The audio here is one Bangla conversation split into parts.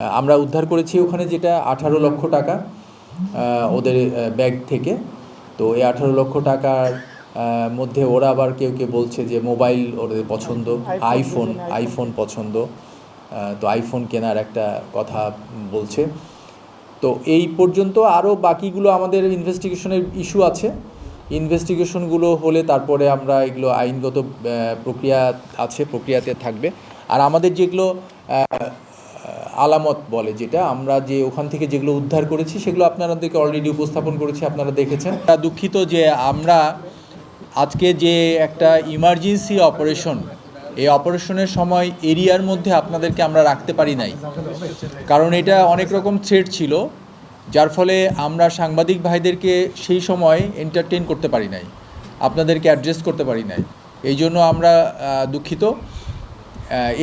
আমরা উদ্ধার করেছি ওখানে যেটা আঠারো লক্ষ টাকা ওদের ব্যাগ থেকে। তো এই আঠারো লক্ষ টাকার মধ্যে ওরা আবার কেউ কেউ বলছে যে মোবাইল ওদের পছন্দ আইফোন আইফোন পছন্দ। তো আইফোন কেনার একটা কথা বলছে। তো এই পর্যন্ত আরও বাকিগুলো আমাদের ইনভেস্টিগেশনের ইস্যু আছে। ইনভেস্টিগেশনগুলো হলে তারপরে আমরা এগুলো আইনগত প্রক্রিয়া আছে প্রক্রিয়াতে থাকবে। আর আমাদের যেগুলো আলামত বলে, যেটা আমরা যে ওখান থেকে যেগুলো উদ্ধার করেছি, সেগুলো আপনাদেরকে অলরেডি উপস্থাপন করেছি, আপনারা দেখেছেন। দুঃখিত যে আমরা আজকে যে একটা ইমার্জেন্সি অপারেশন এই অপারেশনের সময় এরিয়ার মধ্যে আপনাদেরকে আমরা রাখতে পারি নাই। কারণ এটা অনেক রকম থ্রেট ছিল, যার ফলে আমরা সাংবাদিক ভাইদেরকে সেই সময় এন্টারটেন করতে পারি নাই, আপনাদেরকে অ্যাড্রেস করতে পারি নাই। এই জন্য আমরা দুঃখিত।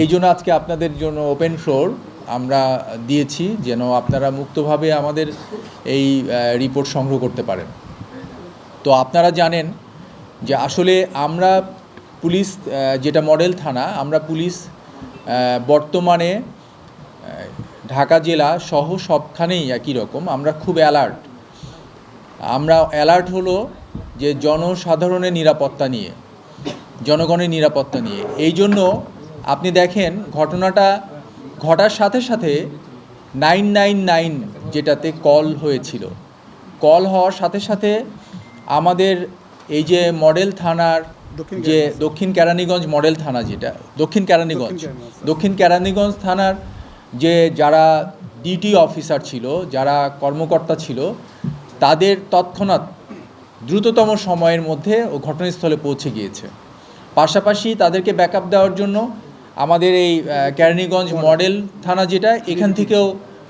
এই জন্য আজকে আপনাদের জন্য ওপেন ফ্লোর আমরা দিয়েছি যেন আপনারা মুক্তভাবে আমাদের এই রিপোর্ট সংগ্রহ করতে পারেন। তো আপনারা জানেন যে আসলে আমরা পুলিশ যেটা মডেল থানা, আমরা পুলিশ বর্তমানে ঢাকা জেলা সহ সবখানেই একই রকম। আমরা খুব অ্যালার্ট আমরা অ্যালার্ট হলো যে জনসাধারণের নিরাপত্তা নিয়ে, জনগণের নিরাপত্তা নিয়ে। এই জন্য আপনি দেখেন ঘটনাটা ঘটার সাথে সাথে নাইন নাইন নাইন যেটাতে কল হয়েছিল। কল হওয়ার সাথে সাথে আমাদের এই যে মডেল থানার যে দক্ষিণ কেরানীগঞ্জ মডেল থানা যেটা দক্ষিণ কেরানীগঞ্জ। দক্ষিণ কেরানীগঞ্জ। থানার যে যারা ডিটি অফিসার ছিল যারা কর্মকর্তা ছিল তাদের তৎক্ষণাৎ দ্রুততম সময়ের মধ্যে ও ঘটনাস্থলে পৌঁছে গিয়েছে। পাশাপাশি তাদেরকে ব্যাকআপ দেওয়ার জন্য আমাদের এই কেরানীগঞ্জ মডেল থানা যেটা, এখান থেকেও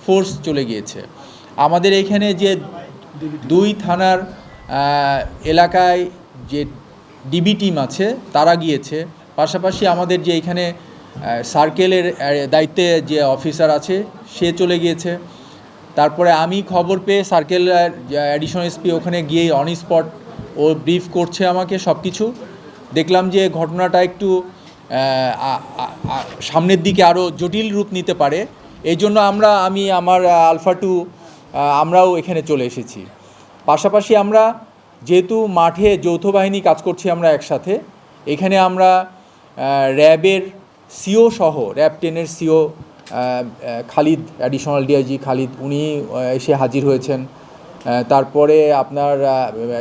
ফোর্স চলে গিয়েছে। আমাদের এখানে যে দুই থানার এলাকায় যে ডিবি টিম আছে, তারা গিয়েছে। পাশাপাশি আমাদের যে এখানে সার্কেলের দায়িত্বে যে অফিসার আছে, সে চলে গিয়েছে। তারপরে আমি খবর পেয়ে সার্কেল অ্যাডিশনাল এসপি ওখানে গিয়ে অন স্পট ও ব্রিফ করছে আমাকে সব কিছু দেখলাম যে ঘটনাটা একটু সামনের দিকে আরও জটিল রূপ নিতে পারে। এই জন্য আমরা, আমি আমার আলফা টু আমরাও এখানে চলে এসেছি। পাশাপাশি আমরা যেহেতু মাঠে যৌথ বাহিনী কাজ করছি আমরা একসাথে, এখানে আমরা র্যাবের সিও সহ, র্যাব টেনের CO Khalid additional DIG Khalid, উনি এসে হাজির হয়েছেন। তারপরে আপনার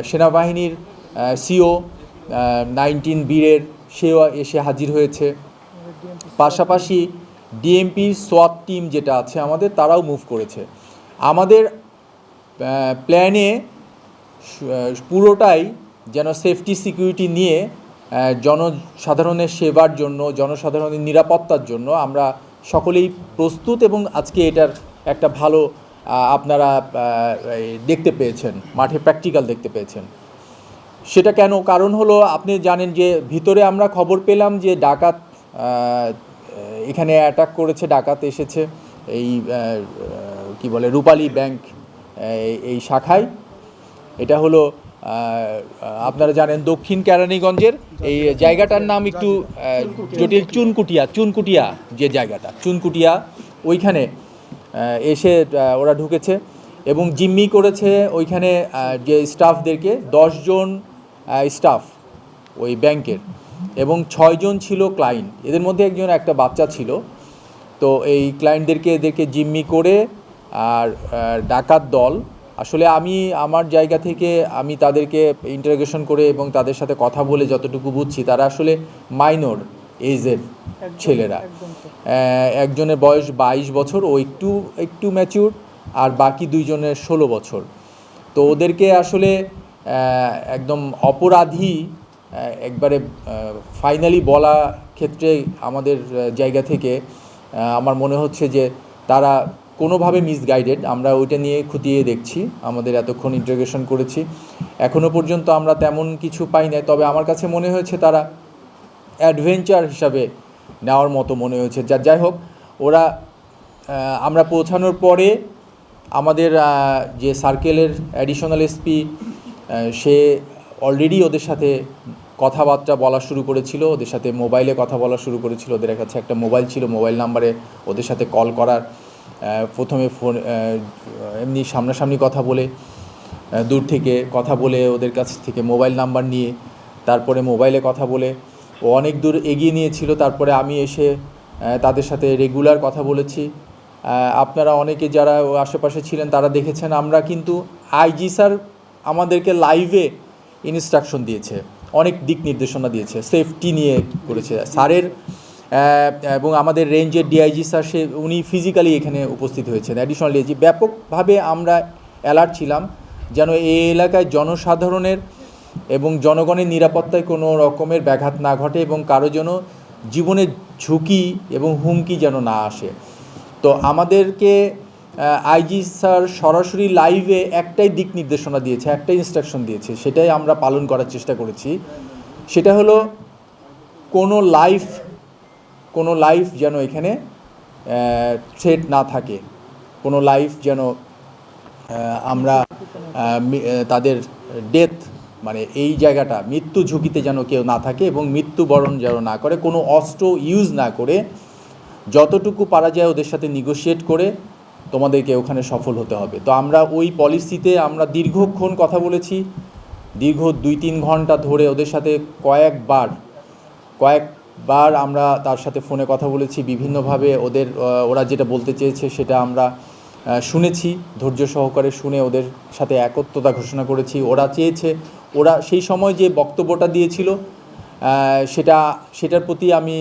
সেনাবাহিনীর সিও নাইনটিন বীরের সেও এসে হাজির হয়েছে। পাশাপাশি ডিএমপি সোয়াত টিম যেটা আছে আমাদের, তারাও মুভ করেছে। আমাদের প্ল্যানে পুরোটাই যেন সেফটি সিকিউরিটি নিয়ে জনসাধারণের সেবার জন্য, জনসাধারণের নিরাপত্তার জন্য আমরা সকলেই প্রস্তুত এবং আজকে এটার একটা ভালো আপনারা দেখতে পেয়েছেন, মাঠে প্র্যাকটিক্যাল দেখতে পেয়েছেন। সেটা কেন? কারণ হলো আপনি জানেন যে ভিতরে আমরা খবর পেলাম যে ডাকাত এখানে অ্যাটাক করেছে, ডাকাত এসেছে এই কি বলে, রূপালী ব্যাংক এই- শাখায়। এটা হলো আপনারা জানেন দক্ষিণ কেরানীগঞ্জের এই জায়গাটার নাম একটু জটিল চুনকুটিয়া চুনকুটিয়া যে জায়গাটা, চুনকুটিয়া ওইখানে এসে ওরা ঢুকেছে এবং জিম্মি করেছে ওইখানে যে স্টাফদেরকে দশজন স্টাফ ওই ব্যাংকের এবং ছয়জন ছিল ক্লায়েন্ট এদের মধ্যে একজন একটা বাচ্চা ছিল। তো এই ক্লায়েন্টদেরকে এদেরকে জিম্মি করে আর ডাকাত দল। আসলে আমি আমার জায়গা থেকে আমি তাদেরকে ইন্টারোগেশন করে এবং তাদের সাথে কথা বলে যতটুকু বুঝছি তারা আসলে মাইনর এজের ছেলেরা। একজনের বয়স বাইশ বছর ও একটু একটু ম্যাচিউর আর বাকি দুইজনের ষোলো বছর। তো ওদেরকে আসলে একদম অপরাধী একবারে ফাইনালি বলা ক্ষেত্রে আমাদের জায়গা থেকে আমার মনে হচ্ছে যে তারা কোনোভাবে মিসগাইডেড আমরা ওইটা নিয়ে খুঁটিয়ে দেখছি, আমাদের এতক্ষণ ইন্টারোগেশন করেছি। এখনও পর্যন্ত আমরা তেমন কিছু পাই নাই, তবে আমার কাছে মনে হয়েছে তারা অ্যাডভেঞ্চার হিসাবে নেওয়ার মতো মনে হয়েছে। যা, যাই হোক, ওরা আমরা পৌঁছানোর পরে আমাদের যে সার্কেলের অ্যাডিশনাল এসপি সে অলরেডি ওদের সাথে কথাবার্তা বলা শুরু করেছিল, ওদের সাথে মোবাইলে কথা বলা শুরু করেছিল, ওদের কাছে একটা মোবাইল ছিল মোবাইল নাম্বারে ওদের সাথে কল করার প্রথমে ফোন এমনি সামনাসামনি কথা বলে দূর থেকে কথা বলে ওদের কাছ থেকে মোবাইল নাম্বার নিয়ে, তারপরে মোবাইলে কথা বলে, ও অনেক দূর এগিয়ে নিয়েছিল, তারপরে আমি এসে তাদের সাথে রেগুলার কথা বলেছি। আপনারা অনেকে যারা আশেপাশে ছিলেন তারা দেখেছেন, আমরা কিন্তু আইজি স্যার আমাদেরকে লাইভে ইনস্ট্রাকশন দিয়েছে, অনেক দিক নির্দেশনা দিয়েছে সেফটি নিয়ে করেছে। স্যারের এবং আমাদের রেঞ্জের ডিআইজি স্যার সে, উনি ফিজিক্যালি এখানে উপস্থিত হয়েছেন। অ্যাডিশনাল ডিআইজি ব্যাপকভাবে আমরা অ্যালার্ট ছিলাম, যেন এই এলাকায় জনসাধারণের এবং জনগণের নিরাপত্তায় কোনো রকমের ব্যাঘাত না ঘটে এবং কারও যেন জীবনের ঝুঁকি এবং হুমকি যেন না আসে। তো আমাদেরকে আইজি স্যার সরাসরি লাইভে একটাই দিক নির্দেশনা দিয়েছে, একটাই ইনস্ট্রাকশন দিয়েছে, সেটাই আমরা পালন করার চেষ্টা করেছি। সেটা হলো, কোনো লাইফ কোনো লাইফ যেন এখানে থ্রেট না থাকে। কোনো লাইফ যেন আমরা তাদের ডেথ মানে এই জায়গাটা, মৃত্যু ঝুঁকিতে যেন কেউ না থাকে এবং মৃত্যুবরণ যেন না করে, কোনো অস্ত্র ইউজ না করে, যতটুকু পারা যায় ওদের সাথে নিগোশিয়েট করে তোমাদেরকে ওখানে সফল হতে হবে। তো আমরা ওই পলিসিতে আমরা দীর্ঘক্ষণ কথা বলেছি। দীর্ঘ দুই তিন ঘণ্টা ধরে ওদের সাথে কয়েকবার কয়েকবার আমরা তার সাথে ফোনে কথা বলেছি। বিভিন্নভাবে ওদের ওরা যেটা বলতে চেয়েছে সেটা আমরা শুনেছি। ধৈর্য সহকারে শুনে ওদের সাথে একত্রতা ঘোষণা করেছি। ওরা চেয়েছে, ওরা সেই সময় যে বক্তব্যটা দিয়েছিল সেটা, সেটার প্রতি আমি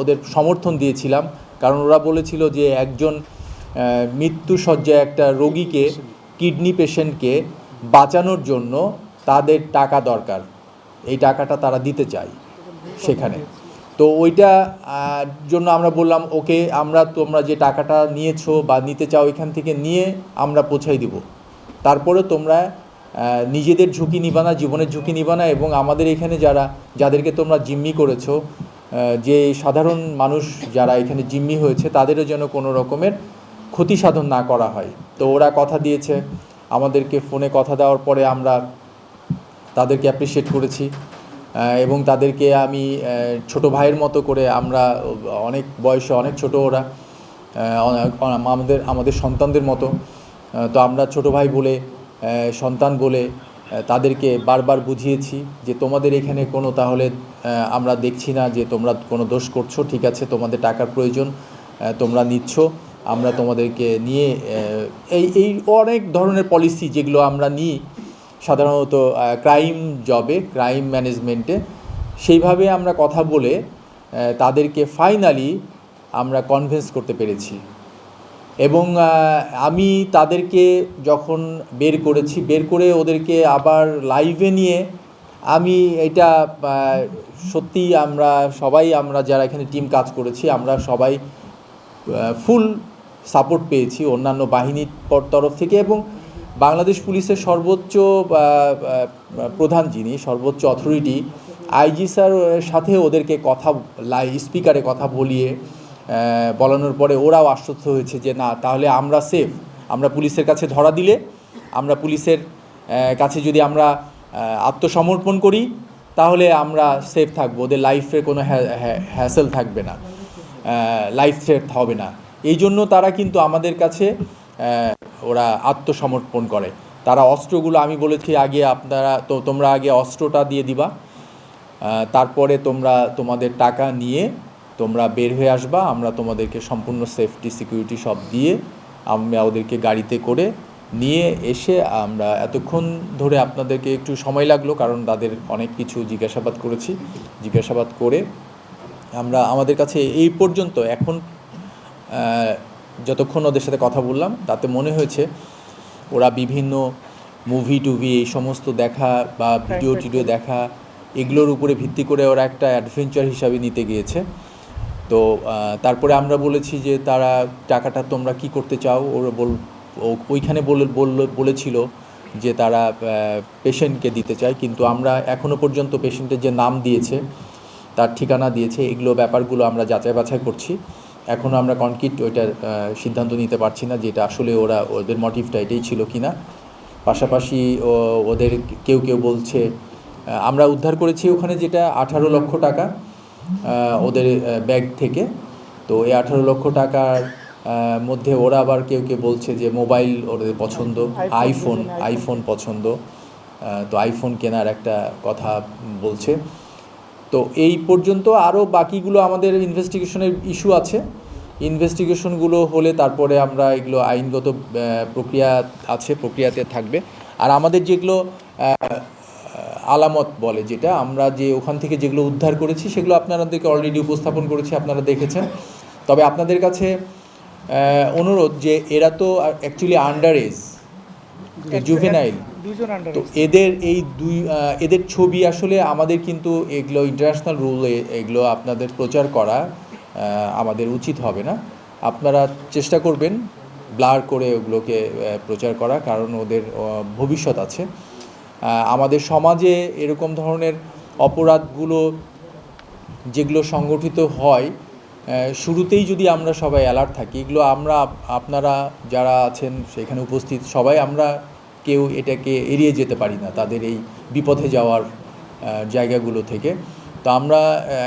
ওদের সমর্থন দিয়েছিলাম। কারণ ওরা বলেছিল যে একজন মৃত্যুসজ্জায় একটা রোগীকে, কিডনি পেশেন্টকে বাঁচানোর জন্য তাদের টাকা দরকার। এই টাকাটা তারা দিতে চায় সেখানে। তো ওইটা জন্য আমরা বললাম, ওকে, আমরা তোমরা যে টাকাটা নিয়েছো বা নিতে চাও এখান থেকে নিয়ে আমরা পৌঁছাই দিব। তারপরে তোমরা নিজেদের ঝুঁকি নিবানা জীবনের ঝুঁকি নিবানা এবং আমাদের এখানে যারা, যাদেরকে তোমরা জিম্মি করেছ যে সাধারণ মানুষ যারা এখানে জিম্মি হয়েছে, তাদেরও যেন কোনো রকমের ক্ষতি সাধন না করা হয়। তো ওরা কথা দিয়েছে, আমাদেরকে ফোনে কথা দেওয়ার পরে আমরা তাদেরকে অ্যাপ্রিসিয়েট করেছি। এবং তাদেরকে আমি ছোট ভাইয়ের মতো করে আমরা অনেক বয়সে অনেক ছোট ওরা আমাদের আমাদের সন্তানদের মতো। তো আমরা ছোট ভাই বলে সন্তান বলে তাদেরকে বারবার বুঝিয়েছি যে তোমাদের এখানে কোনো তাহলে আমরা দেখছি না যে তোমরা কোনো দোষ করছ, ঠিক আছে, তোমাদের টাকার প্রয়োজন তোমরা নিচ্ছ। আমরা তোমাদেরকে নিয়ে এই এই অনেক ধরনের পলিসি যেগুলো আমরা নিই, সাধারণত ক্রাইম জবে ক্রাইম ম্যানেজমেন্টে সেইভাবে আমরা কথা বলে তাদেরকে ফাইনালি আমরা কনভিন্স করতে পেরেছি। এবং আমি তাদেরকে যখন বের করেছি, বের করে ওদেরকে আবার লাইভে নিয়ে, আমি এটা সত্যি আমরা সবাই, আমরা যারা এখানে টিম কাজ করেছি, আমরা সবাই ফুল সাপোর্ট পেয়েছি অন্যান্য বাহিনীর তরফ থেকে এবং বাংলাদেশ পুলিশের সর্বোচ্চ প্রধান যিনি, সর্বোচ্চ অথরিটি আইজি স্যার সাথে ওদেরকে কথা লাই স্পিকারে কথা বলিয়ে বলানোর পরে ওরাও আশ্বস্ত হয়েছে যে না, তাহলে আমরা সেফ আমরা পুলিশের কাছে ধরা দিলে, আমরা পুলিশের কাছে যদি আমরা আত্মসমর্পণ করি, তাহলে আমরা সেফ থাকব, ওদের লাইফে কোনো হ্যাসেল থাকবে না লাইফ সেফ হবে না। এই জন্য তারা কিন্তু আমাদের কাছে ওরা আত্মসমর্পণ করে। তারা অস্ত্রগুলো, আমি বলেছি আগে আপনারা, তো তোমরা আগে অস্ত্রটা দিয়ে দিবা তারপরে তোমরা তোমাদের টাকা নিয়ে তোমরা বের হয়ে আসবা, আমরা তোমাদেরকে সম্পূর্ণ সেফটি সিকিউরিটি সব দিয়ে আমরা ওদেরকে গাড়িতে করে নিয়ে এসে আমরা এতক্ষণ ধরে আপনাদেরকে একটু সময় লাগল, কারণ তাদের অনেক কিছু জিজ্ঞাসাবাদ করেছি। জিজ্ঞাসাবাদ করে আমরা আমাদের কাছে এই পর্যন্ত, এখন যতক্ষণ ওদের সাথে কথা বললাম তাতে মনে হয়েছে ওরা বিভিন্ন মুভি টুভি এই সমস্ত দেখা বা ভিডিও টিডিও দেখা এগুলোর উপরে ভিত্তি করে ওরা একটা অ্যাডভেঞ্চার হিসাবে নিতে গিয়েছে। তো তারপরে আমরা বলেছি যে তারা টাকাটা তোমরা কি করতে চাও? ওরা বল ওইখানে বলে বলল- বলেছিল যে তারা পেশেন্টকে দিতে চায় কিন্তু আমরা এখনও পর্যন্ত পেশেন্টের যে নাম দিয়েছে তার ঠিকানা দিয়েছে এগুলো ব্যাপারগুলো আমরা যাচাই বাছাই করছি। এখনও আমরা কনক্রিট ওইটার সিদ্ধান্ত নিতে পারছি না যে এটা আসলে ওরা ওদের মোটিভটা এটাই ছিল কি না পাশাপাশি ও- ওদের কেউ কেউ বলছে আমরা উদ্ধার করেছি ওখানে যেটা আঠারো লক্ষ টাকা ওদের ব্যাগ থেকে। তো এই আঠারো লক্ষ টাকার মধ্যে ওরা আবার কেউ কেউ বলছে যে মোবাইল ওদের পছন্দ আইফোন আইফোন পছন্দ। তো আইফোন কেনার একটা কথা বলছে। তো এই পর্যন্ত আরও বাকিগুলো আমাদের ইনভেস্টিগেশনের ইস্যু আছে। ইনভেস্টিগেশনগুলো হলে তারপরে আমরা এগুলো আইনগত প্রক্রিয়া আছে, প্রক্রিয়াতে থাকবে। আর আমাদের যেগুলো আলামত বলে যেটা, আমরা যে ওখান থেকে যেগুলো উদ্ধার করেছি, সেগুলো আপনাদেরকে অলরেডি উপস্থাপন করেছি, আপনারা দেখেছেন। তবে আপনাদের কাছে অনুরোধ যে এরা তো অ্যাকচুয়ালি আন্ডার এজ জুভেনাইল তো এদের এই দুই এদের ছবি আসলে আমাদের কিন্তু এগুলো ইন্টারন্যাশনাল রুলে এগুলো আপনাদের প্রচার করা আমাদের উচিত হবে না। আপনারা চেষ্টা করবেন ব্লার করে ওগুলোকে প্রচার করা কারণ ওদের ভবিষ্যৎ আছে। আমাদের সমাজে এরকম ধরনের অপরাধগুলো যেগুলো সংগঠিত হয় শুরুতেই যদি আমরা সবাই অ্যালার্ট থাকি এগুলো আমরা আপনারা যারা আছেন সেখানে উপস্থিত সবাই আমরা কেউ এটাকে এড়িয়ে যেতে পারি না তাদের এই বিপথে যাওয়ার জায়গাগুলো থেকে। তো আমরা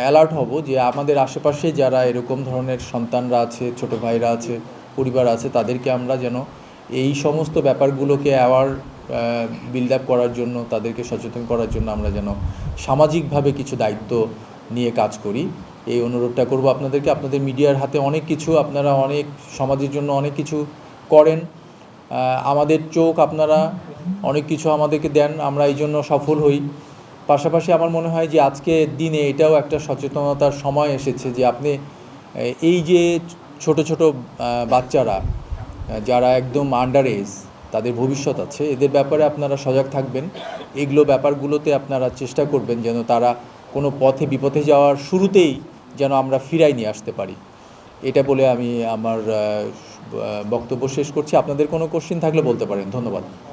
অ্যালার্ট হব যে আমাদের আশেপাশে যারা এরকম ধরনের সন্তানরা আছে, ছোট ভাইরা আছে, পরিবার আছে, তাদেরকে আমরা যেন এই সমস্ত ব্যাপারগুলোকে অ্যাওয়ার বিল্ড আপ করার জন্য, তাদেরকে সচেতন করার জন্য আমরা যেন সামাজিকভাবে কিছু দায়িত্ব নিয়ে কাজ করি। এই অনুরোধটা করব আপনাদেরকে। আপনাদের মিডিয়ার হাতে অনেক কিছু, আপনারা অনেক, সমাজের জন্য অনেক কিছু করেন। আমাদের চোখ আপনারা অনেক কিছু আমাদেরকে দেন, আমরা এই জন্য সফল হই। পাশাপাশি আমার মনে হয় যে আজকের দিনে এটাও একটা সচেতনতার সময় এসেছে যে আপনি এই যে ছোট ছোট বাচ্চারা, যারা একদম আন্ডার এজ তাদের ভবিষ্যৎ আছে, এদের ব্যাপারে আপনারা সজাগ থাকবেন। এগুলো ব্যাপারগুলোতে আপনারা চেষ্টা করবেন যেন তারা কোনো পথে বিপথে যাওয়ার শুরুতেই যেন আমরা ফিরাই নিয়ে আসতে পারি। এটা বলে আমি আমার বক্তব্য শেষ করছি। আপনাদের কোনো কোশ্চিন থাকলে বলতে পারেন। ধন্যবাদ।